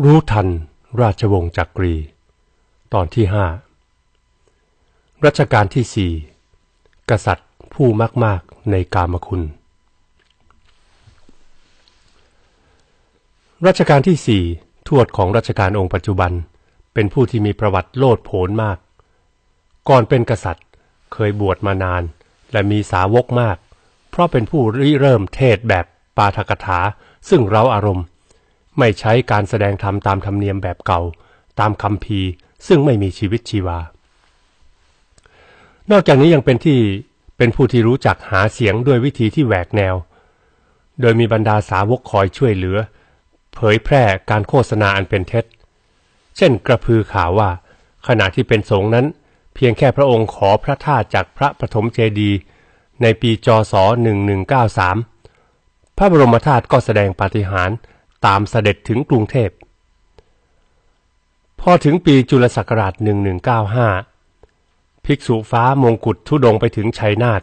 รู้ทันราชวงศ์จักรี ตอนที่ห้ารัชกาลที่สี่กษัตริย์ผู้มากมากในกามคุณ รัชกาลที่สี่ทวดของรัชกาลองค์ปัจจุบัน เป็นผู้ที่มีประวัติโลดโผนมาก ก่อนเป็นกษัตริย์เคยบวชมานาน และมีสาวกมาก เพราะเป็นผู้ริเริ่มเทศแบบปาทกถาซึ่งเราอารมณ์ ไม่ใช้การแสดงธรรมตามธรรมเนียมแบบเก่า ตามคำพีซึ่งไม่มีชีวิตชีวา นอกจากนี้ยังเป็นที่เป็นผู้ที่รู้จักหาเสียงด้วยวิธีที่แหวกแนว โดยมีบรรดาสาวกคอยช่วยเหลือ เผยแพร่การโฆษณาอันเป็นเท็จ เช่นกระพือข่าวว่า ขณะที่เป็นสงฆ์นั้น เพียงแค่พระองค์ขอพระธาตุจากพระปฐมเจดีย์ในปีจศ 1193 พระบรมธาตุก็แสดงปาฏิหาริย์ ตามเสด็จถึงกรุงเทพ พอถึงปีจุลศักราช 1195 ภิกษุฟ้ามงกุฎทุดงไปถึงชัยนาท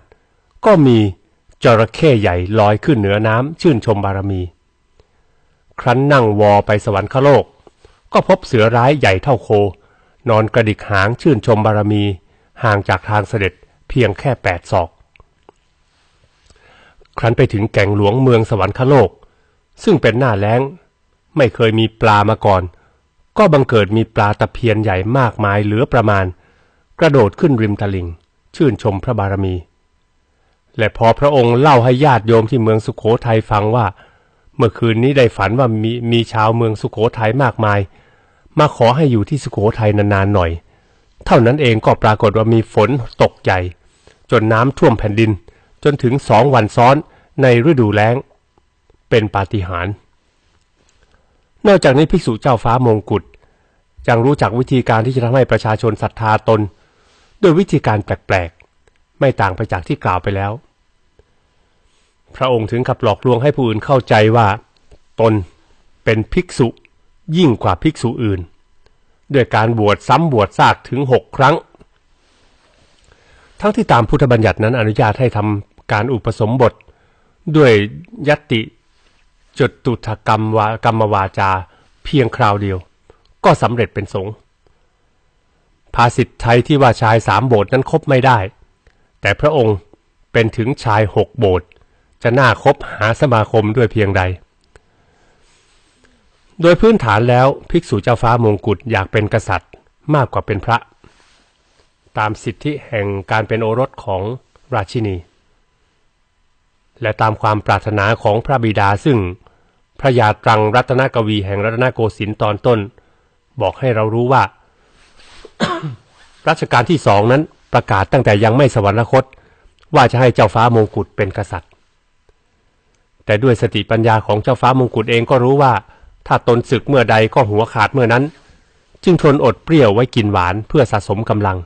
ก็มีจระเข้ใหญ่ลอยขึ้นเหนือน้ำชื่นชมบารมี ครั้นนั่งวอไปสวรรคโลก ก็พบเสือร้ายใหญ่เท่าโค นอนกระดิกหางชื่นชมบารมี ห่างจากทางเสด็จเพียงแค่แปดศอก ครั้นไปถึงแก่งหลวงเมืองสวรรคโลก ซึ่งเป็นหน้าแล้ง ไม่เคยมีปลามาก่อน ก็บังเกิดมีปลาตะเพียนใหญ่มากมายเหลือประมาณ กระโดดขึ้นริมตลิ่ง ชื่นชมพระบารมี และพอพระองค์เล่าให้ญาติโยมที่เมืองสุขโขทัยฟังว่า เมื่อคืนนี้ได้ฝันว่ามีมีชาวเมืองสุขโขทัยมากมาย มาขอให้อยู่ที่สุขโขทัยนานๆหน่อย เท่านั้นเองก็ปรากฏว่ามีฝนตกใหญ่ จนน้ำท่วมแผ่นดิน จนถึงสองวันซ้อนในฤดูแล้ง เป็นปาฏิหาริย์นอกจากนี้ภิกษุเจ้าฟ้ามงกุฎยังรู้จักวิธีการที่จะทำให้ประชาชนศรัทธาตนโดยวิธีการแปลกๆ ไม่ต่างไปจากที่กล่าวไปแล้ว พระองค์ถึงกับหลอกลวงให้ผู้อื่นเข้าใจว่า ตนเป็นภิกษุยิ่งกว่าภิกษุอื่น ด้วยการบวชซ้ำบวชซากถึงหกครั้ง ทั้งที่ตามพุทธบัญญัตินั้นอนุญาตให้ทำการอุปสมบท ด้วยยติ จตุถกรรมวากรรมวาจา เพียงคราวเดียว ก็สำเร็จเป็นสงฆ์ภาษิตไทยที่ว่าชายสามโบสถ์นั้นคบไม่ได้ แต่พระองค์เป็นถึงชายหกโบสถ์จะน่าคบหาสมาคมด้วยเพียงใด โดยพื้นฐานแล้วภิกษุเจ้าฟ้ามงกุฎอยากเป็นกษัตริย์มากกว่าเป็นพระ ตามสิทธิแห่งการเป็นโอรสของราชินี และตามความปรารถนาของพระบิดาซึ่ง พระยาตรังรัตนกวีแห่งรัตนโกสินทร์ตอนต้น บอกให้เรารู้ว่า รัชกาลที่สองนั้นประกาศตั้งแต่ยังไม่สวรรคต ว่าจะให้เจ้าฟ้ามงกุฎเป็นกษัตริย์ แต่ด้วยสติปัญญาของเจ้าฟ้ามงกุฎเองก็รู้ว่า ถ้าตนศึกเมื่อใดก็หัวขาดเมื่อนั้น จึงทนอดเปรี้ยวไว้กินหวานเพื่อสะสมกำลัง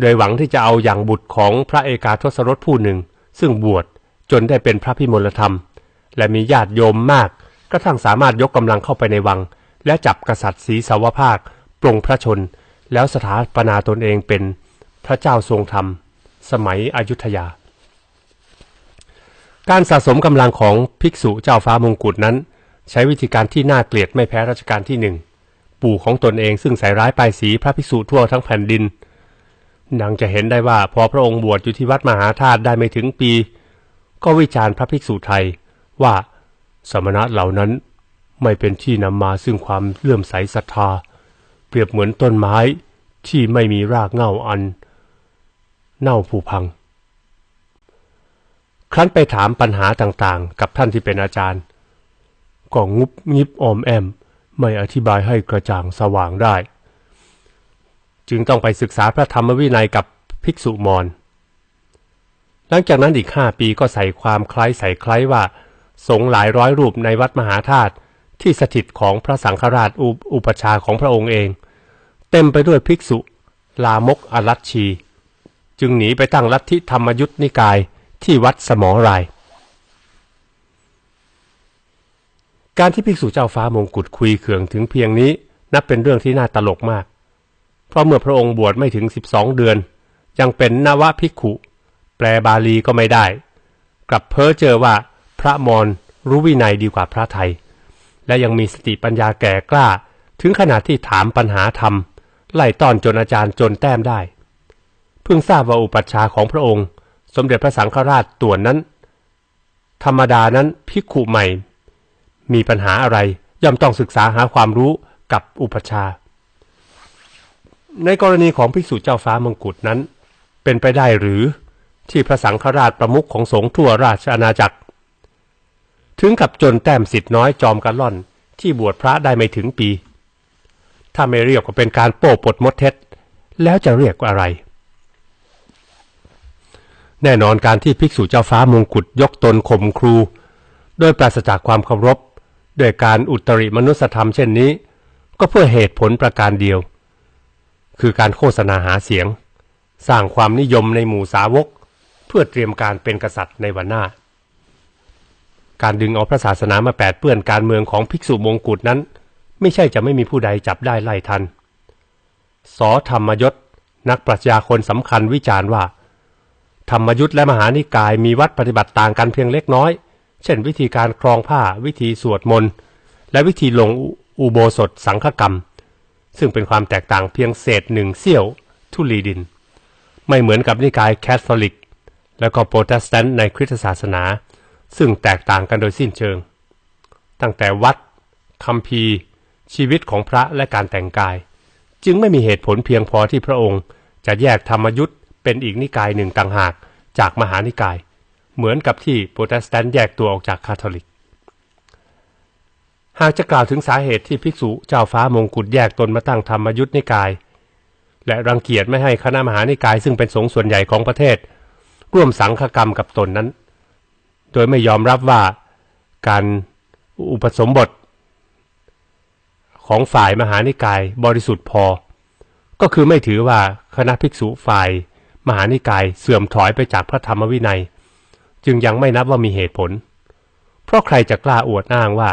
โดยหวังที่จะเอาอย่างบุตรของพระเอกาทศรสผู้หนึ่ง ซึ่งบวชจนได้เป็นพระพิมลธรรม และมีญาติโยมมาก กระทั่งสามารถยกกำลังเข้าไปในวัง และจับกษัตริย์ศรีสาวภาคปรงพระชน แล้วสถาปนาตนเองเป็นพระเจ้าทรงธรรม สมัยอยุธยา การสะสมกำลังของภิกษุเจ้าฟ้ามงกุฎนั้น ใช้วิธีการที่น่าเกลียดไม่แพ้รัชกาลที่หนึ่งปู่ของตนเองซึ่งใส่ร้ายปลายสีพระภิกษุทั่วทั้งแผ่นดินดังจะเห็นได้ว่าพอพระองค์บวชอยู่ที่วัดมหาธาตุได้ไม่ถึงปี ก็วิจารณ์พระภิกษุไทย ว่าสมณะเหล่านั้นไม่เป็นที่นำมาซึ่งความเลื่อมใสศรัทธา เปรียบเหมือนต้นไม้ที่ไม่มีรากเง้าอัน เน่าผุพัง ครั้นไปถามปัญหาต่างๆ กับท่านที่เป็นอาจารย์ ก็งุบงิบออมแอม ไม่อธิบายให้กระจ่างสว่างได้ จึงต้องไปศึกษาพระธรรมวินัยกับภิกษุมอญหลังจากนั้นอีกห้าปีก็ใส่ความคล้ายใส่คล้ายว่า สงหลายร้อยรูปในวัดมหาธาตุที่สถิตของพระสังฆราชอุอุปชาของพระองค์เอง เต็มไปด้วยภิกษุ ลามกอรัชชี จึงหนีไปตั้งลัทธิธรรมยุทธนิกายที่วัดสมอราย การที่ภิกษุเจ้าฟ้ามงกุฎคุยเขื่องถึงเพียงนี้นับเป็นเรื่องที่น่าตลกมาก เพราะเมื่อพระองค์บวชไม่ถึง 12 เดือน ยังเป็นนวภิกขุ แปลบาลีก็ไม่ได้ กลับเพ้อเจอว่า พระมอญรู้วินัยดีกว่าพระไทย และยังมีสติปัญญาแก่กล้า ถึงขนาดที่ถามปัญหาธรรม ไล่ต้อนจนอาจารย์จนแต้มได้ เพิ่งทราบว่าอุปัชฌาย์ของพระองค์ สมเด็จพระสังฆราชตัวนั้น ธรรมดานั้นภิกขุใหม่ มีปัญหาอะไรย่อมต้องศึกษาหาความรู้กับอุปัชฌาย์ในกรณีของภิกษุเจ้าฟ้ามงกุฎนั้น เป็นไปได้หรือที่พระสังฆราชประมุขของสงฆ์ทั่วราชอาณาจักร ถึงกับจนแต้มสิทธิ์น้อยจอมกันล่อน ที่บวชพระได้ไม่ถึงปี ถ้าไม่เรียกว่าเป็นการโป้ปดมดเท็จ แล้วจะเรียกว่าอะไร แน่นอนการที่ภิกษุเจ้าฟ้ามงกุฎยกตนข่มครู โดยปราศจากความเคารพด้วยการอุตริมนุสธรรมเช่นนี้ ก็เพื่อเหตุผลประการเดียว คือการโฆษณาหาเสียง สร้างความนิยมในหมู่สาวก เพื่อเตรียมการเป็นกษัตริย์ในวันหน้า การดึงเอาพระศาสนามาแปดเปื้อนการเมืองของภิกษุมงกุฎนั้น ไม่ใช่จะไม่มีผู้ใดจับได้ไล่ทัน สอธรรมยศ นักปรัชญาคนสำคัญวิจารณ์ว่า ธรรมยุทธและมหานิกายมีวัดปฏิบัติต่างกันเพียงเล็กน้อย เช่น วิธีการครองผ้าวิธีสวดมนต์และวิธีลงอุโบสถสังฆกรรม ซึ่งเป็นความแตกต่างเพียงเศษหนึ่งเสี้ยว ทุลีดิน ไม่เหมือนกับนิกายแคทอลิก และก็โปรเตสแตนต์ในคริสตศาสนา ซึ่งแตกต่างกันโดยสิ้นเชิง ตั้งแต่วัดคัมภีชีวิตของพระและการแต่งกาย จึงไม่มีเหตุผลเพียงพอที่พระองค์ จะแยกธรรมยุทธเป็นอีกนิกายหนึ่งต่างหากจากมหานิกาย เหมือนกับที่โปรเตสแตนต์แยกตัวออกจากคาทอลิก หากจะกล่าวถึงสาเหตุที่ภิกษุเจ้าฟ้ามงกุฎแยกตนมาตั้งธรรมยุทธนิกาย และรังเกียจไม่ให้คณะมหานิกายซึ่งเป็นสงฆ์ส่วนใหญ่ของประเทศ ร่วมสังฆกรรมกับตนนั้น โดยไม่ยอมรับว่าการอุปสมบท ของฝ่ายมหานิกายบริสุทธิ์พอ ก็คือไม่ถือว่าคณะภิกษุฝ่ายมหานิกายเสื่อมถอยไปจากพระธรรมวินัย จึงยังไม่นับว่ามีเหตุผล เพราะใครจะกล้าอวดอ้างว่า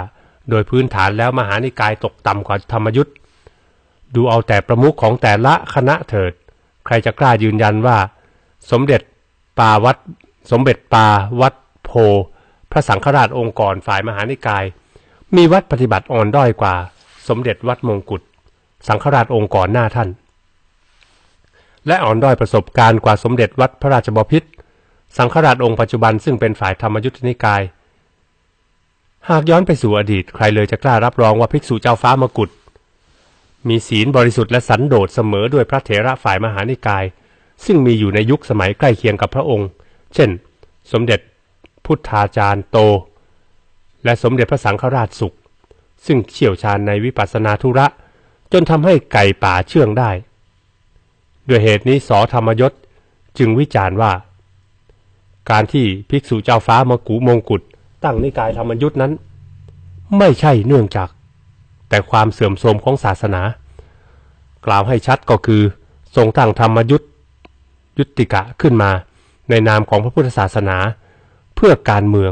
โดยพื้นฐานแล้วมหานิกายตกต่ำกว่าธรรมยุทธ์ดูเอาแต่ประมุขของแต่ละคณะเถิด ใครจะกล้ายืนยันว่า สมเด็จปาวัดสมเด็จปาวัด โพ พระสังฆราชองค์กรฝ่ายมหานิกาย มีวัดปฏิบัติอ่อนด้อยกว่า สมเด็จวัดมงกุฎสังฆราชองค์กรหน้าท่าน และอ่อนด้อยประสบการณ์กว่าสมเด็จวัดพระราชบพิตรสังฆราชองค์ปัจจุบันซึ่งเป็นฝ่ายธรรมยุทธนิกาย หากย้อนไปสู่อดีตใครเลยจะกล้ารับรองว่าภิกษุเจ้าฟ้ามกุฎมีศีลบริสุทธิ์และสันโดษเสมอด้วยพระเถระฝ่ายมหานิกาย ซึ่งมีอยู่ในยุคสมัยใกล้เคียงกับพระองค์ เช่น สมเด็จ พุทธาจารย์โต และสมเด็จพระสังฆราชสุข ซึ่งเชี่ยวชาญในวิปัสสนาธุระ จนทำให้ไก่ป่าเชื่องได้ ด้วยเหตุนี้สอธรรมยศจึงวิจารณ์ว่า การที่ภิกษุเจ้าฟ้ามกุมงกุฎตั้งนิกายธรรมยุทธนั้น ไม่ใช่เนื่องจาก แต่ความเสื่อมโทรมของศาสนา กล่าวให้ชัดก็คือทรงตั้งธรรมยุทธยุติกะขึ้นมาในนามของพระพุทธศาสนา พื่อการเมือง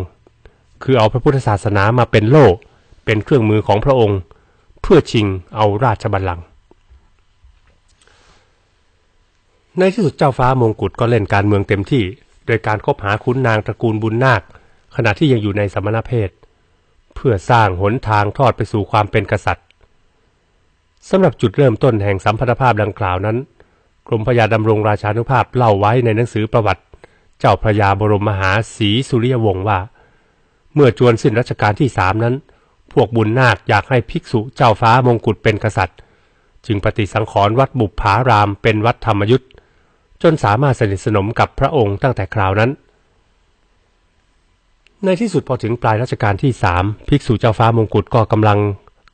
คือเอาพระพุทธศาสนามาเป็นโล่เป็นเครื่องมือของพระองค์ เพื่อชิงเอาราชบัลลังก์ในที่สุดเจ้าฟ้ามงกุฎก็เล่นการเมืองเต็มที่ โดยการคบหาคุ้นนางตระกูลบุญนาค ขณะที่ยังอยู่ในสมณเพศ เพื่อสร้างหนทางทอดไปสู่ความเป็นกษัตริย์สำหรับจุดเริ่มต้นแห่งสัมพันธภาพดังกล่าวนั้น กรมพระยาดำรงราชานุภาพเล่าไว้ในหนังสือประวัติ เจ้าพระยาบรมมหาศรีสุริยวงศ์ว่า เมื่อจวนสิ้นรัชกาลที่สามนั้น พวกบุญนาคอยากให้ภิกษุเจ้าฟ้ามงกุฎเป็นกษัตริย์ จึงปฏิสังขรณ์วัดบุปผารามเป็นวัดธรรมยุทธจนสามารถสนิทสนมกับพระองค์ตั้งแต่คราวนั้น ในที่สุดพอถึงปลายรัชกาลที่สามภิกษุเจ้าฟ้ามงกุฎก็กำลัง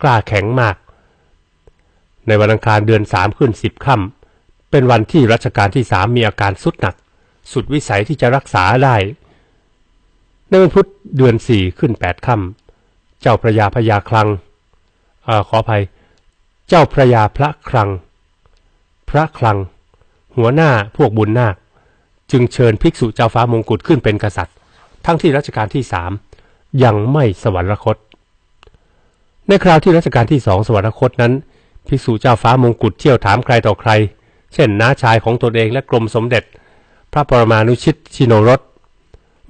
กล้าแข็งมาก ในวันอังคารเดือนสามขึ้นสิบค่ำเป็นวันที่รัชกาลที่สามมีอาการสุดหนัก สุดวิสัยที่จะรักษาได้ในวันพุธเดือนสี่ขึ้นแปดค่ำเจ้าพระยาพญาคลังอขออภัย เจ้าพระยาพระคลัง พระคลัง หัวหน้าพวกบุญนาค จึงเชิญภิกษุเจ้าฟ้ามงกุฎขึ้นเป็นกษัตริย์ ทั้งที่รัชกาลที่สามยังไม่สวรรคต ในคราวที่รัชกาลที่สองสวรรคตนั้น ภิกษุเจ้าฟ้ามงกุฎเที่ยวถามใครต่อใคร เช่นน้าชายของตนเองและกรมสมเด็จ พระปรมานุชิตชิโนรส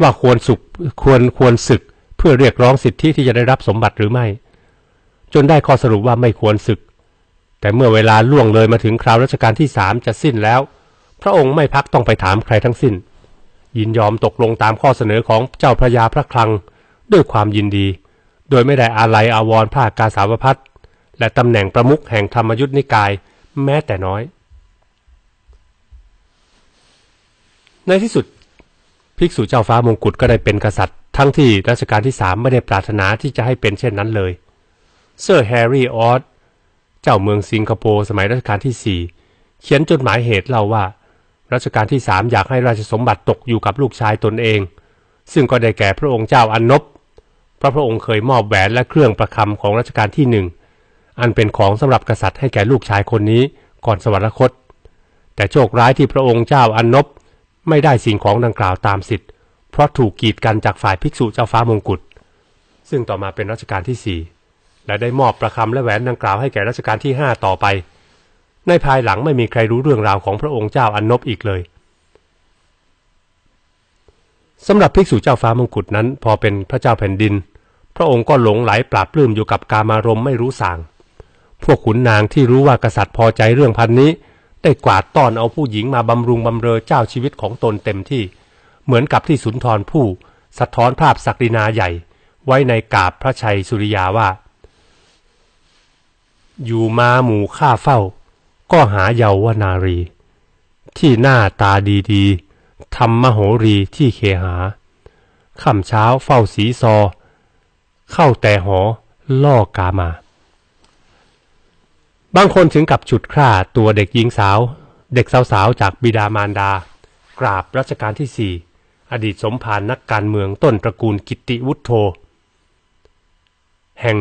ว่าควรสุขควรควรศึกเพื่อเรียกร้องสิทธิที่จะได้รับสมบัติหรือไม่ จนได้ข้อสรุปว่าไม่ควรศึก แต่เมื่อเวลาล่วงเลยมาถึงคราวรัชกาลที่สามจะสิ้นแล้ว พระองค์ไม่พักต้องไปถามใครทั้งสิ้น ยินยอมตกลงตามข้อเสนอของเจ้าพระยาพระคลังด้วยความยินดี โดยไม่ได้อาลัยอาวรณ์ภาคกาสาวพัดและตำแหน่งประมุขแห่งธรรมยุทธนิกายแม้แต่น้อย ในที่สุดภิกษุเจ้าฟ้ามงกุฎก็ได้เป็นกษัตริย์ ทั้งที่รัชกาลที่สามไม่ได้ปรารถนาที่จะให้เป็นเช่นนั้นเลย เซอร์แฮร์รี่ออสเจ้าเมืองสิงคโปร์สมัยรัชกาลที่สี่เขียนจดหมายเหตุเล่าว่า รัชกาลที่สามอยากให้ราชสมบัติตกอยู่กับลูกชายตนเอง ซึ่งก็ได้แก่พระองค์เจ้าอันนบเพราะพระองค์เคยมอบแหวนและเครื่องประคำของรัชกาลที่หนึ่งอันเป็นของสำหรับกษัตริย์ให้แก่ลูกชายคนนี้ก่อนสวรรคต แต่โชคร้ายที่พระองค์เจ้าอันนบ ไม่ได้สิ่งของดังกล่าวตามสิทธิ์ เพราะถูกกีดกันจากฝ่ายภิกษุเจ้าฟ้ามงกุฎซึ่งต่อมาเป็นรัชกาลที่สี่และได้มอบประคำและแหวนดังกล่าวให้แก่รัชกาลที่ห้าต่อไป ในภายหลังไม่มีใครรู้เรื่องราวของพระองค์เจ้าอันนบอีกเลยสำหรับภิกษุเจ้าฟ้ามงกุฎนั้น พอเป็นพระเจ้าแผ่นดิน พระองค์ก็หลงไหลปราบปลื้มอยู่กับกามารมไม่รู้สั่งพวกขุนนางที่รู้ว่ากษัตริย์พอใจเรื่องพันนี้ ได้กวาดต้อนเอาผู้หญิงมาบำรุงบำเรอเจ้าชีวิตของตนเต็มที่ เหมือนกับที่สุนทรผู้สะท้อนภาพศักดินาใหญ่ ไว้ในกาบพระชัยสุริยาว่า อยู่มาหมู่ข้าเฝ้า ก็หาเยาวนารี ที่หน้าตาดีๆทำมโหรีที่เคหาค่ำเช้าเฝ้าสีซอ เข้าแต่หอล่อกามา บางคนถึงกับฉุดฆ่าตัวเด็กหญิงสาว เด็กสาวๆจากบิดามารดา กราบรัชกาลที่สี่อดีตสมภารนักการเมืองต้นตระกูลกิติวุฒโธแห่ง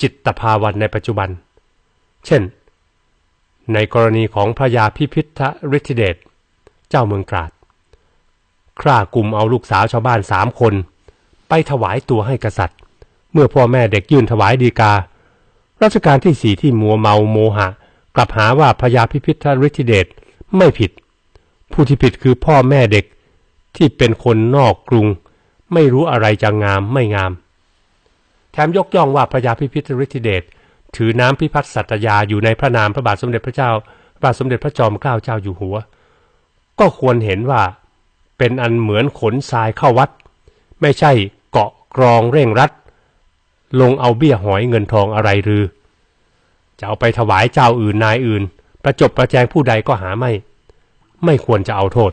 จิตตภาวันในปัจจุบัน เช่น ในกรณีของพระยาพิพิธฤทธิเดชเจ้าเมืองตราดฆ่ากลุ่มเอาลูกสาวชาวบ้านสามคน ไปถวายตัวให้กษัตริย์ เมื่อพ่อแม่เด็กยื่นถวายดีกา รัชกาลที่สี่ที่มัวเมาโมหะ กลับหาว่าพญาพิพิธฤทธิเดชไม่ผิด ผู้ที่ผิดคือพ่อแม่เด็กที่เป็นคนนอกกรุง ไม่รู้อะไรจะงามไม่งาม แถมยกย่องว่าพญาพิพิธฤทธิเดชถือน้ำพิพัฒน์สัตยาอยู่ในพระนามพระบาทสมเด็จพระเจ้าพระบาทสมเด็จพระจอมเกล้าเจ้าอยู่หัว ก็ควรเห็นว่าเป็นอันเหมือนขนทรายเข้าวัด ไม่ใช่เกาะกรองเร่งรัด ลงเอาเบี้ยหอยเงินทองอะไรหรือ จะเอาไปถวายเจ้าอื่นนายอื่น ประจบประแจงผู้ใดก็หาไม่ ไม่ควรจะเอาโทษ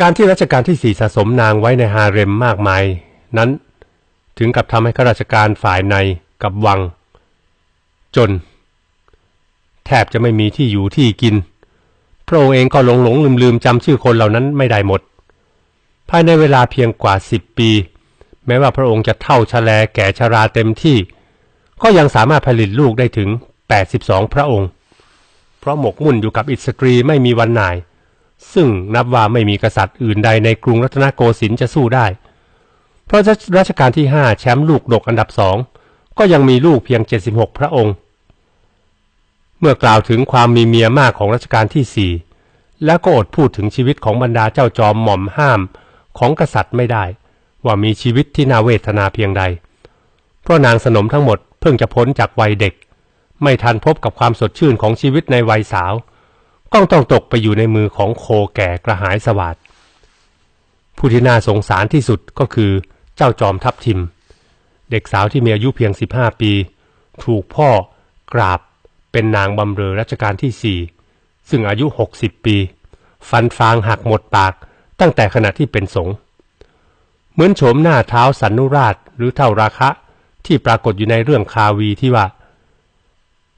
การที่รัชกาลที่สี่สะสมนางไว้ในฮาเร็มมากมาย นั้นถึงกับทำให้ข้าราชการฝ่ายในกับวัง จน แทบจะไม่มีที่อยู่ที่กิน พระองค์เองก็หลงหลงลืมลืมจำชื่อคนเหล่านั้นไม่ได้หมด ภายในเวลาเพียงกว่าสิบปี แม้ว่าพระองค์จะเท่าชะแลแก่ชาราเต็มที่ ก็ยังสามารถผลิตลูกได้ถึง 82 พระองค์ เพราะหมกมุ่นอยู่กับอิสตรีไม่มีวันหน่าย ซึ่งนับว่าไม่มีกษัตริย์อื่นใดในกรุงรัตนโกสินทร์จะสู้ได้ เพราะรัชกาลที่ 5 แชมป์ลูกดกอันดับสองก็ยังมีลูกเพียง 76 พระองค์ เมื่อกล่าวถึงความมีเมียมากของรัชกาลที่4แล้วก็อดพูดถึงชีวิตของบรรดาเจ้าจอมหม่อมห้ามของกษัตริย์ไม่ได้ ว่ามีชีวิตที่น่าเวทนาเพียงใด เพราะนางสนมทั้งหมดเพิ่งจะพ้นจากวัยเด็ก ไม่ทันพบกับความสดชื่นของชีวิตในวัยสาวก็ต้องตกไปอยู่ในมือของโคแก่กระหายสวัสดผู้ที่น่าสงสารที่สุดก็คือเจ้าจอมทัพทิม เด็กสาวที่มีอายุเพียง 15 ปี ถูกพ่อกราบเป็นนางบำเรอรัชกาลที่สี่ซึ่งอายุ 60 ปี ฟันฟางหักหมดปากตั้งแต่ขณะที่เป็นสงฆ์ เหมือนโฉมหน้าเท้าสันนุราชหรือเท่าราคะ ที่ปรากฏอยู่ในเรื่องคาวีที่ว่า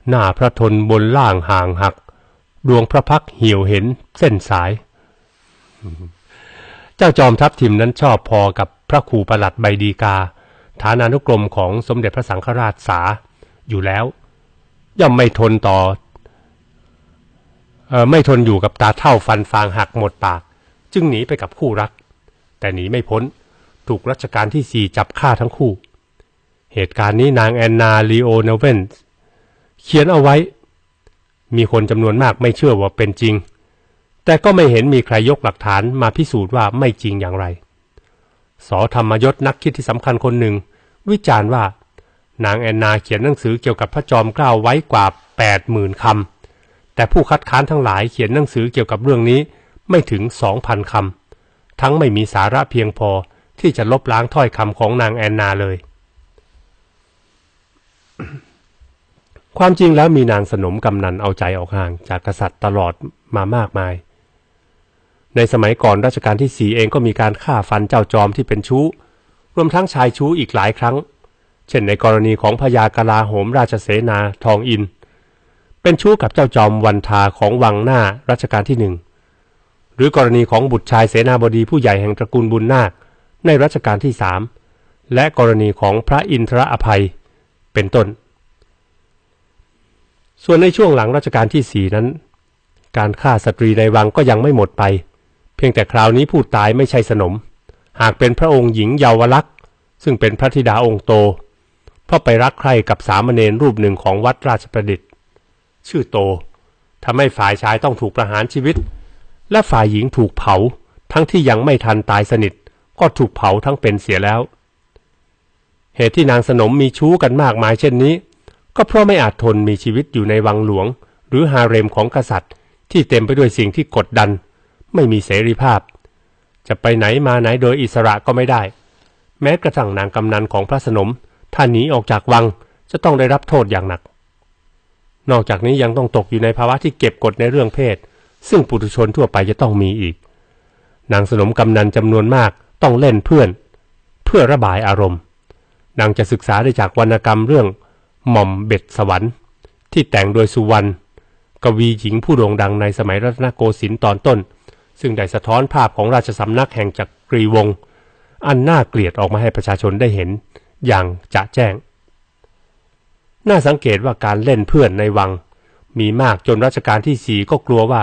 หน้าพระทนบนล่างห่างหัก ดวงพระพักเหี่ยวเห็นเส้นสาย เจ้าจอมทัพทิมนั้นชอบพอกับพระครูประหลัดใบดีกา ฐานานุกรมของสมเด็จพระสังฆราชสาอยู่แล้ว ย่อมไม่ทนต่อออไม่ทนอยู่กับตาเท่าฟันฟางหักหมดปาก จึงหนีไปกับคู่รัก แต่หนีไม่พ้น ถูกรัชกาลที่สี่จับฆ่าทั้งคู่ เหตุการณ์นี้นางแอนนาลีโอเนเวนเขียนเอาไว้ มีคนจำนวนมากไม่เชื่อว่าเป็นจริง แต่ก็ไม่เห็นมีใครยกหลักฐานมาพิสูจน์ว่าไม่จริงอย่างไร สอธรรมยศนักคิดที่สำคัญคนหนึ่ง วิจารณ์ว่านางแอนนาเขียนหนังสือเกี่ยวกับพระจอมเกล้าไว้กว่าแปดหมื่นคำแต่ผู้คัดค้านทั้งหลายเขียนหนังสือเกี่ยวกับเรื่องนี้ไม่ถึงสองพันคำทั้งไม่มีสาระเพียงพอ ที่จะลบล้างถ้อยคำของนางแอนนาเลย ความจริงแล้วมีนางสนมกำนันเอาใจออกห่างจากกษัตริย์ตลอดมามากมาย ในสมัยก่อนรัชกาลที่สี่เองก็มีการฆ่าฟันเจ้าจอมที่เป็นชู้ รวมทั้งชายชู้อีกหลายครั้ง เช่นในกรณีของพญากลาโหมราชเสนาทองอิน เป็นชู้กับเจ้าจอมวันทาของวังหน้ารัชกาลที่หนึ่งหรือกรณีของบุตรชายเสนาบดีผู้ใหญ่แห่งตระกูลบุญนาค ในรัชกาลที่สามและกรณีของพระอินทรอภัยเป็นต้น ส่วนในช่วงหลังรัชกาลที่สี่นั้น การฆ่าสตรีในวังก็ยังไม่หมดไป เพียงแต่คราวนี้ผู้ตายไม่ใช่สนม หากเป็นพระองค์หญิงเยาวลักษณ์ ซึ่งเป็นพระธิดาองค์โต เพราะไปรักใคร่กับสามเณรรูปหนึ่งของวัดราชประดิษฐ์ ชื่อโตทำให้ฝ่ายชายต้องถูกประหารชีวิต และฝ่ายหญิงถูกเผาทั้งที่ยังไม่ทันตายสนิท ก็ถูกเผาทั้งเป็นเสียแล้ว เหตุที่นางสนมมีชู้กันมากมายเช่นนี้ ก็เพราะไม่อาจทนมีชีวิตอยู่ในวังหลวง หรือฮาเร็มของกษัตริย์ ที่เต็มไปด้วยสิ่งที่กดดัน ไม่มีเสรีภาพ จะไปไหนมาไหนโดยอิสระก็ไม่ได้ แม้กระทั่งนางกำนันของพระสนมถ้าหนีออกจากวังจะต้องได้รับโทษอย่างหนัก นอกจากนี้ยังต้องตกอยู่ในภาวะที่เก็บกดในเรื่องเพศ ซึ่งปุถุชนทั่วไปจะต้องมีอีก นางสนมกำนันจำนวนมาก ต้องเล่นเพื่อน เพื่อระบายอารมณ์ดังจะศึกษาได้จากวรรณกรรมเรื่องหม่อมเบ็ดสวรรค์ ที่แต่งโดยสุวรรณกวีหญิงผู้โด่งดังในสมัยรัตนโกสินทร์ตอนต้น ซึ่งได้สะท้อนภาพของราชสำนักแห่งจักรีวงศ์อันน่าเกลียดออกมาให้ประชาชนได้เห็นอย่างจะแจ้ง น่าสังเกตว่าการเล่นเพื่อนในวัง มีมากจนรัชกาลที่สี่ก็กลัวว่า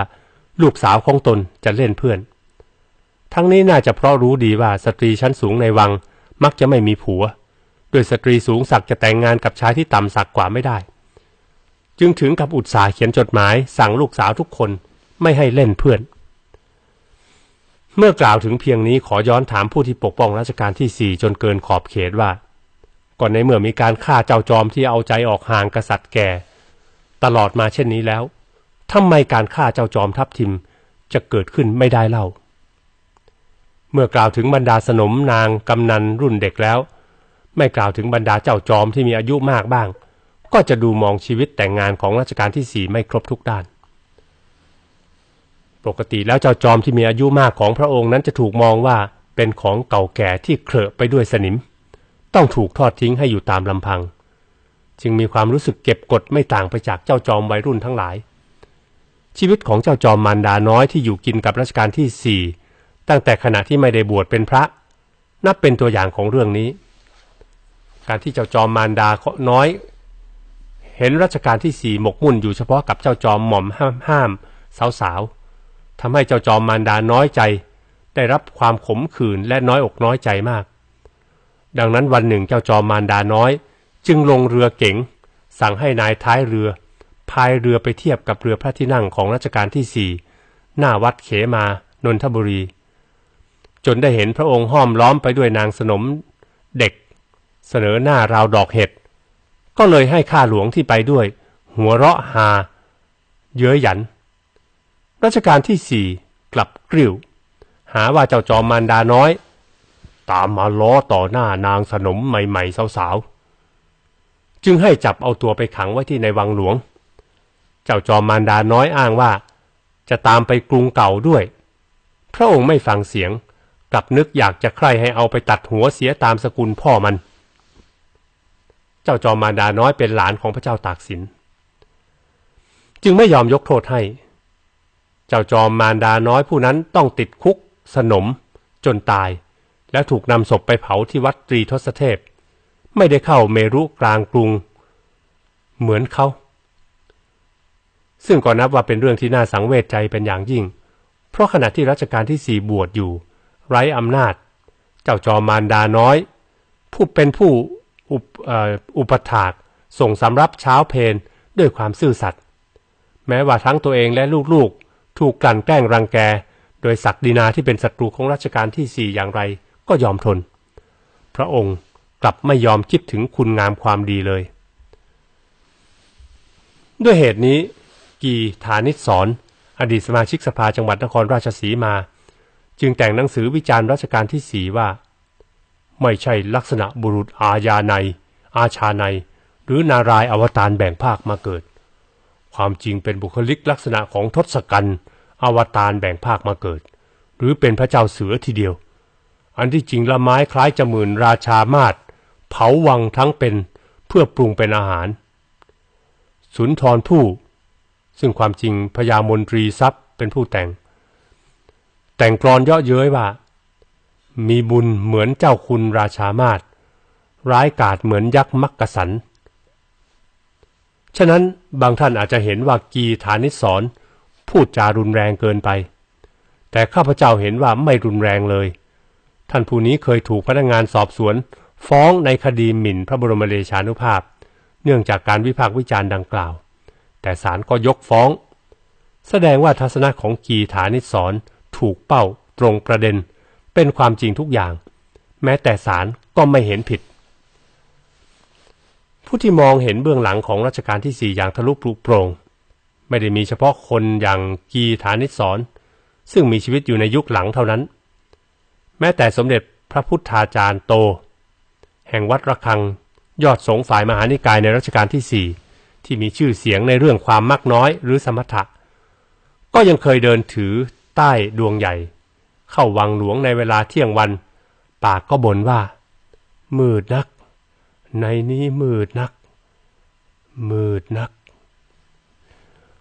ลูกสาวของตนจะเล่นเพื่อน ทั้งนี้น่าจะเพราะรู้ดีว่าสตรีชั้นสูงในวังมักจะไม่มีผัว โดยสตรีสูงศักจะแต่งงานกับชายที่ต่ำศักกว่าไม่ได้ จึงถึงกับอุตสาห์เขียนจดหมายสั่งลูกสาวทุกคนไม่ให้เล่นเพื่อน เมื่อกล่าวถึงเพียงนี้ขอย้อนถามผู้ที่ปกป้องราชการที่สี่จนเกินขอบเขตว่า ก่อนในเมื่อมีการฆ่าเจ้าจอมที่เอาใจออกห่างกษัตริย์แก่ ตลอดมาเช่นนี้แล้วทำไมการฆ่าเจ้าจอมทัพทิมจะเกิดขึ้นไม่ได้เล่า เมื่อกล่าวถึงบรรดาสนมนางกำนันรุ่นเด็กแล้ว ไม่กล่าวถึงบรรดาเจ้าจอมที่มีอายุมากบ้าง ก็จะดูมองชีวิตแต่งงานของรัชกาลที่สี่ไม่ครบทุกด้าน ปกติแล้วเจ้าจอมที่มีอายุมากของพระองค์นั้นจะถูกมองว่าเป็นของเก่าแก่ที่เคลอะไปด้วยสนิม ต้องถูกทอดทิ้งให้อยู่ตามลำพัง จึงมีความรู้สึกเก็บกดไม่ต่างไปจากเจ้าจอมวัยรุ่นทั้งหลาย ชีวิตของเจ้าจอมมารดาน้อยที่อยู่กินกับรัชกาลที่สี่ ตั้งแต่ขณะที่ไม่ได้บวชเป็นพระ นับเป็นตัวอย่างของเรื่องนี้ การที่เจ้าจอมมารดาน้อย เห็นรัชกาลที่สี่หมกมุ่นอยู่เฉพาะกับเจ้าจอมหม่อมห้ามห้ามสาวสาวทำให้เจ้าจอมมารดาน้อยใจ ได้รับความขมขื่นและน้อยอกน้อยใจมาก ดังนั้นวันหนึ่งเจ้าจอมมารดาน้อย จึงลงเรือเก๋ง สั่งให้นายท้ายเรือ พายเรือไปเทียบกับเรือพระที่นั่งของรัชกาลที่สี่หน้าวัดเขมานนทบุรี จนได้เห็นพระองค์ห้อมล้อมไปด้วยนางสนมเด็ก เสนอหน้าราวดอกเห็ด ก็เลยให้ข้าหลวงที่ไปด้วย หัวเราะฮาเย้ยหยัน รัชกาลที่สี่กลับกริ้ว หาว่าเจ้าจอมมารดาน้อย ตามมาล้อต่อหน้านางสนมใหม่ๆสาวๆ จึงให้จับเอาตัวไปขังไว้ที่ในวังหลวง เจ้าจอมมารดาน้อยอ้างว่า จะตามไปกรุงเก่าด้วย พระองค์ไม่ฟังเสียง กลับนึกอยากจะใคร่ให้เอาไปตัดหัวเสียตามสกุลพ่อมัน เจ้าจอมมารดาน้อยเป็นหลานของพระเจ้าตากสิน จึงไม่ยอมยกโทษให้ เจ้าจอมมารดาน้อยผู้นั้นต้องติดคุก สนม จนตาย แล้วถูกนำศพไปเผาที่วัดตรีทศเทพ ไม่ได้เข้าเมรุกลางกรุง เหมือนเขา ซึ่งก็นับว่าเป็นเรื่องที่น่าสังเวชใจเป็นอย่างยิ่ง เพราะขณะที่รัชกาลที่สี่บวชอยู่ ไร้อำนาจ เจ้าจอมารดาน้อย ผู้เป็นผู้อุปอุปถากส่งสำรับเช้าเพนด้วยความซื่อสัตย์แม้ว่าทั้งตัวเองและลูกๆ ถูกกลั่นแกล้งรังแก โดยศักดินาที่เป็นศัตรูของรัชกาลที่สี่อย่างไรก็ยอมทน พระองค์กลับไม่ยอมคิดถึงคุณงามความดีเลย ด้วยเหตุนี้ กีฐานิศสอนอดีตสมาชิกสภาจังหวัดนครราชสีมา จึงแต่งหนังสือวิจารณ์รัชกาลที่สีว่า ไม่ใช่ลักษณะบุรุษอาญาใน อาชาใน หรือนารายอวตารแบ่งภาคมาเกิด ความจริงเป็นบุคลิกลักษณะของทศกัณฐ์อวตารแบ่งภาคมาเกิด หรือเป็นพระเจ้าเสือทีเดียว อันที่จริงละไม้คล้ายจะหมื่นราชามาศเผาวังทั้งเป็นเพื่อปรุงเป็นอาหาร สุนทรผู้ซึ่งความจริงพญามนตรีทรัพย์เป็นผู้แต่ง แต่งกรอนเยาะเย้ยว่า มีบุญเหมือนเจ้าคุณราชามาศร้ายกาจเหมือนยักษ์มักกะสัน ฉะนั้นบางท่านอาจจะเห็นว่ากีฐานิสอนพูดจารุนแรงเกินไป แต่ข้าพเจ้าเห็นว่าไม่รุนแรงเลย ท่านผู้นี้เคยถูกพนักงานสอบสวน ฟ้องในคดีหมิ่นพระบรมเดชานุภาพ เนื่องจากการวิพากษ์วิจารณ์ดังกล่าว แต่ศาลก็ยกฟ้อง แสดงว่าทัศนะของกีฐานิสอน ถูกเป้าตรงประเด็น เป็นความจริงทุกอย่าง แม้แต่ศาลก็ไม่เห็นผิด ผู้ที่มองเห็นเบื้องหลังของรัชกาลที่สี่อย่างทะลุปลุกโปร่งไม่ได้มีเฉพาะคนอย่างกีฐานิสอนซึ่งมีชีวิตอยู่ในยุคหลังเท่านั้น แม้แต่สมเด็จพระพุทธาจารย์โต แห่งวัดระฆังยอดสงฝ่ายมหานิกายในรัชกาลที่สี่ที่มีชื่อเสียงในเรื่องความมักน้อยหรือสมถะ ก็ยังเคยเดินถือ ใต้ดวงใหญ่ เข้าวังหลวงในเวลาเที่ยงวัน ปากก็บ่นว่า มืดนัก ในนี้มืดนัก มืดนัก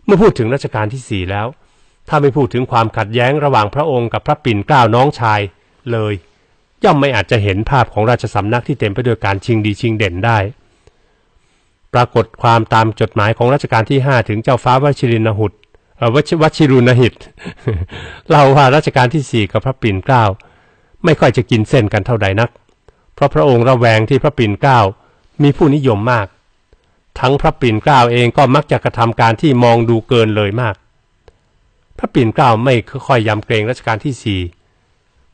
เมื่อพูดถึงรัชกาลที่สี่แล้ว ถ้าไม่พูดถึงความขัดแย้งระหว่างพระองค์กับพระปิ่นเกล้าน้องชายเลย ย่อมไม่อาจจะเห็นภาพของราชสำนักที่เต็มไปด้วยการชิงดีชิงเด่นได้ปรากฏความตามจดหมายของรัชกาลที่ห้าถึงเจ้าฟ้าวชิรินหุต วชวชิรุณหิตเล่าว่ารัชกาลที่สี่กับพระปิ่นเกล้าไม่ค่อยจะกินเส้นกันเท่าใดนัก เพราะพระองค์ระแวงที่พระปิ่นเกล้ามีผู้นิยมมาก ทั้งพระปิ่นเกล้าเองก็มักจะกระทำการที่มองดูเกินเลยมาก พระปิ่นเกล้าไม่ค่อยยำเกรงรัชกาลที่สี่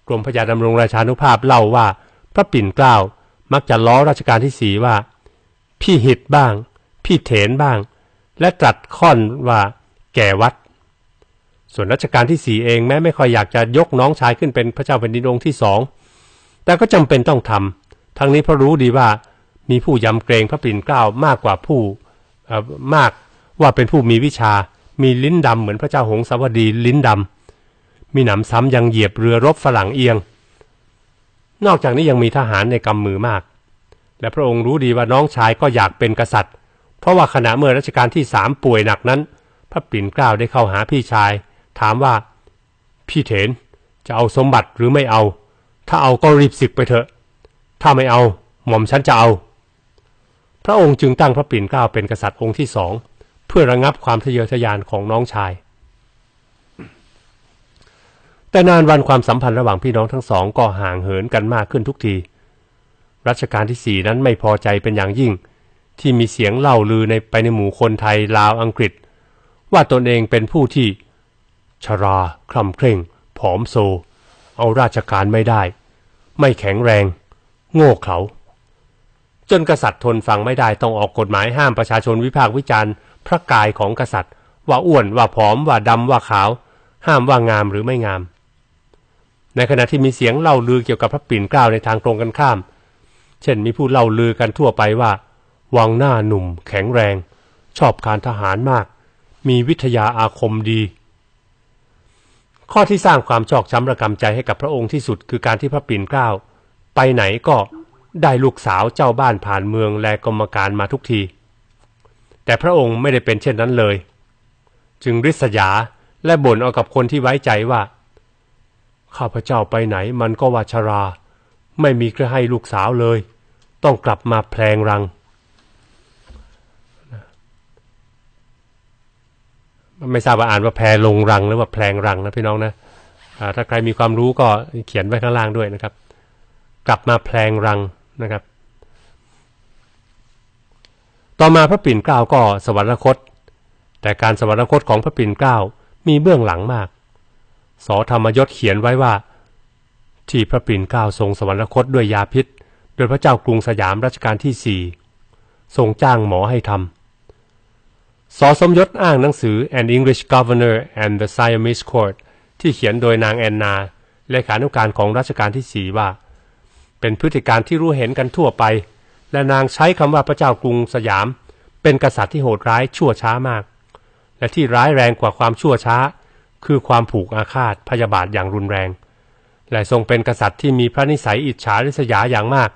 กรมพระยาดำรงราชานุภาพเล่าว่า พระปิ่นเกล้ามักจะล้อรัชกาลที่สี่ว่า พี่หิตบ้าง พี่เถนบ้าง และตรัสค่อนว่า แก่วัด ส่วนรัชกาลที่สี่เองแม้ไม่ค่อยอยากจะยกน้องชายขึ้นเป็นพระเจ้าแผ่นดินองค์ที่สองแต่ก็จำเป็นต้องทำทั้งนี้เพราะรู้ดีว่ามีผู้ยำเกรงพระปิ่นเกล้ามากกว่าผู้มากว่าเป็นผู้มีวิชา มีลิ้นดำเหมือนพระเจ้าหงสาวดีลิ้นดำมีหนำซ้ำยังเหยียบเรือรบฝรั่งเอียง นอกจากนี้ยังมีทหารในกำมือมาก และพระองค์รู้ดีว่าน้องชายก็อยากเป็นกษัตริย์ เพราะว่าขณะเมื่อรัชกาลที่สามป่วยหนักนั้น พระปิ่นเกล้าได้เข้าหาพี่ชาย ถามว่า พี่เถนจะเอาสมบัติหรือไม่เอา ถ้าเอาก็รีบศึกไปเถอะ ถ้าไม่เอาหม่อมฉันจะเอา พระองค์จึงตั้งพระปิ่นเกล้าเป็นกษัตริย์องค์ที่สองเพื่อระงับความทะเยอทะยานของน้องชาย แต่นานวันความสัมพันธ์ระหว่างพี่น้องทั้งสองก็ห่างเหินกันมากขึ้นทุกที รัชกาลที่สี่นั้นไม่พอใจเป็นอย่างยิ่ง ที่มีเสียงเล่าลือในไปในหมู่คนไทยลาวอังกฤษ ว่าตนเองเป็นผู้ที่ชราคล่ำเคร่ง ผอมโซ เอาราชการไม่ได้ ไม่แข็งแรง โง่เขลาจนกษัตริย์ทนฟังไม่ได้ต้องออกกฎหมายห้ามประชาชนวิพากษ์วิจารณ์ พระกายของกษัตริย์ ว่าอ้วนว่าผอมว่าดำว่าขาว ห้ามว่างามหรือไม่งาม ในขณะที่มีเสียงเล่าลือเกี่ยวกับพระปิ่นเกล้าในทางตรงกันข้าม เช่นมีผู้เล่าลือกันทั่วไปว่า วังหน้าหนุ่ม แข็งแรง ชอบการทหารมาก มีวิทยาอาคมดี ข้อที่สร้างความชอกช้ำระกำใจให้กับพระองค์ที่สุดคือการที่พระปิ่นเกล้าไปไหนก็ได้ลูกสาวเจ้าบ้านผ่านเมืองและกรรมการมาทุกที แต่พระองค์ไม่ได้เป็นเช่นนั้นเลย จึงริษยาและบ่นเอากับคนที่ไว้ใจว่า ข้าพเจ้าไปไหนมันก็วาชรา ไม่มีใครให้ลูกสาวเลย ต้องกลับมาแพลงรัง ไม่ทราบว่าอ่านว่าแพรลงรังหรือว่าแพลงรังนะพี่น้องนะถ้าใครมีความรู้ก็เขียนไว้ข้างล่างด้วยนะครับ กลับมาแพลงรังนะครับ ต่อมาพระปิ่นเกล้าก็สวรรคต แต่การสวรรคตของพระปิ่นเกล้ามีเบื้องหลังมาก สธรรมยศเขียนไว้ว่า ที่พระปิ่นเกล้าทรงสวรรคตด้วยยาพิษ โดยพระเจ้ากรุงสยามรัชกาลที่สี่ทรงจ้างหมอให้ทำ สอสมยศอ้างหนังสือ An English Governor and the Siamese Court ที่เขียนโดยนางแอนนา เลขานุการของรัชกาลที่สี่ว่า เป็นพฤติการที่รู้เห็นกันทั่วไป และนางใช้คำว่าพระเจ้ากรุงสยาม เป็นกษัตริย์ที่โหดร้ายชั่วช้ามาก และที่ร้ายแรงกว่าความชั่วช้า คือความผูกอาฆาตพยาบาทอย่างรุนแรง และทรงเป็นกษัตริย์ที่มีพระนิสัยอิจฉาริษยาอย่างมาก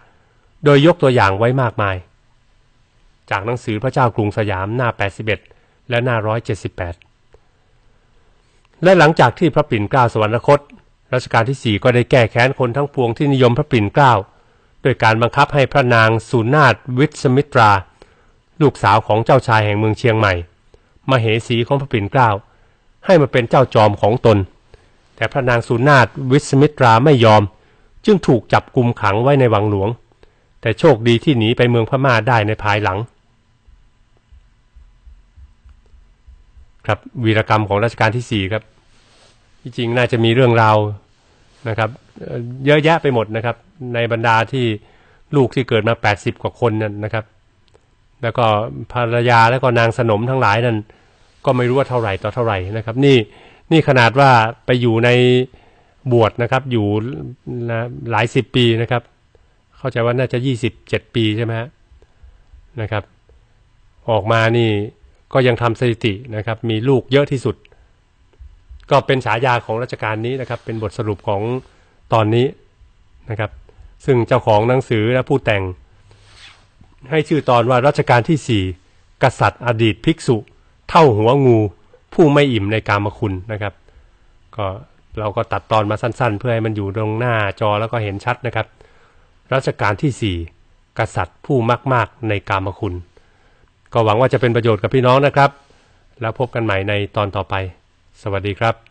โดยยกตัวอย่างไว้มากมาย จากหนังสือพระเจ้ากรุงสยามหน้า 81 และหน้า 178 และหลังจากที่พระปิ่นเกล้าสวรรคตรัชกาลที่ 4 ก็ได้แก้แค้นคนทั้งปวงที่นิยมพระปิ่นเกล้าโดยการบังคับให้พระนางสุนาถวิสมิตรา ลูกสาวของเจ้าชายแห่งเมืองเชียงใหม่มาเหสีของพระปิ่นเกล้าให้มาเป็นเจ้าจอมของตน แต่พระนางสุนาถวิสมิตราไม่ยอม จึงถูกจับกุมขังไว้ในวังหลวง แต่โชคดีที่หนีไปเมืองพม่าได้ในภายหลัง ครับวีรกรรมของรัชกาลที่สี่ครับที่จริงน่าจะมีเรื่องราวนะครับ เยอะแยะไปหมดนะครับ ในบรรดาที่ลูกที่เกิดมา 80 กว่าคนนั่นนะครับ แล้วก็ภรรยาแล้วก็นางสนมทั้งหลายนั่นก็ไม่รู้ว่าเท่าไหร่ต่อเท่าไหร่นะครับ นี่นี่ขนาดว่าไปอยู่ในบวชนะครับ อยู่หลายสิบปีนะครับ เข้าใจว่าน่าจะยี่สิบเจ็ดปีใช่ไหมนะครับ ออกมานี่ก็ยังทำสถิตินะครับ มีลูกเยอะที่สุด ก็เป็นฉายาของราชการนี้นะครับ เป็นบทสรุปของตอนนี้นะครับ ซึ่งเจ้าของหนังสือและผู้แต่ง ให้ชื่อตอนว่ารัชกาลที่สี่กษัตริย์อดีตภิกษุ เท่าหัวงู ผู้ไม่อิ่มในกามคุณนะครับ ก็เราก็ตัดตอนมาสั้นๆ เพื่อให้มันอยู่ตรงหน้าจอแล้วก็เห็นชัดนะครับ รัชกาลที่สี่กษัตริย์ผู้มาก ๆ ในกามคุณ ก็หวังว่าจะเป็นประโยชน์กับพี่น้องนะครับ แล้วพบกันใหม่ในตอนต่อไป สวัสดีครับ